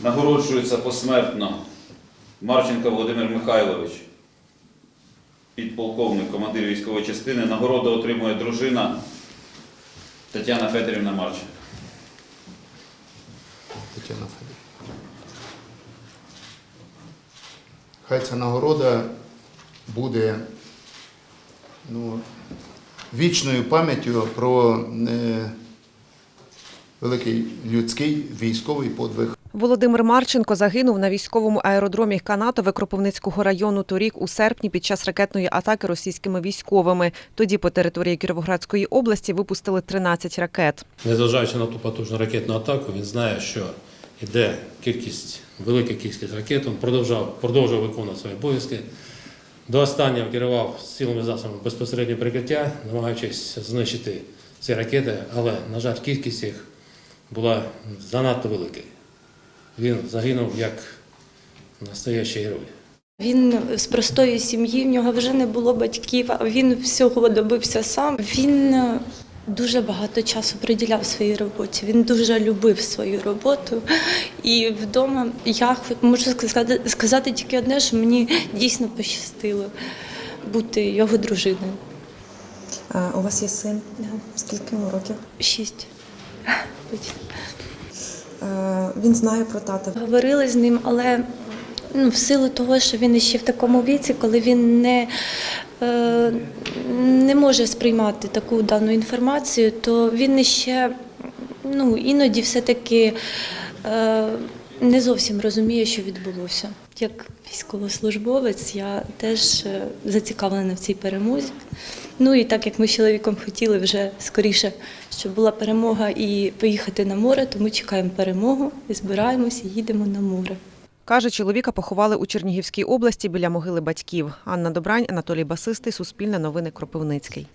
Нагороджується посмертно Марченко Володимир Михайлович, підполковник, командир військової частини. Нагороду отримує дружина Тетяна Федорівна Марченко. Тетяна Федорівна. Хай ця нагорода буде ну, вічною пам'яттю про е, великий людський військовий подвиг Володимир Марченко загинув на військовому аеродромі Канатове Кропивницького району торік у серпні під час ракетної атаки російськими військовими. Тоді по території Кіровоградської області випустили 13 ракет. Незважаючи на ту потужну ракетну атаку, він знає, що йде кількість, велика кількість ракет. Він продовжав, продовжував виконувати свої обов'язки. До останнього керував силами засобами безпосереднього прикриття, намагаючись знищити ці ракети, але, на жаль, кількість їх була занадто великою. Він загинув як настоящий герой. Він з простої сім'ї, в нього вже не було батьків, а він всього добився сам. Він е, дуже багато часу приділяв своїй роботі. Він дуже любив свою роботу. І вдома я можу сказати, сказати тільки одне, що мені дійсно пощастило бути його дружиною. А, у вас є син? Скільки йому років? Шість. Він знає про тата. Говорили з ним, але ну, в силу того, що він ще в такому віці, коли він не, е, не може сприймати таку дану інформацію, то він ще ну, іноді все-таки е, не зовсім розуміє, що відбулося. Як військовослужбовець, я теж е, зацікавлена в цій перемозі. Ну і так як ми з чоловіком хотіли вже скоріше, щоб була перемога і поїхати на море, то ми чекаємо перемогу і збираємося, їдемо на море. Каже, чоловіка поховали у Чернігівській області біля могили батьків. Анна Добрань, Анатолій Басистий, Суспільне новини Кропивницький.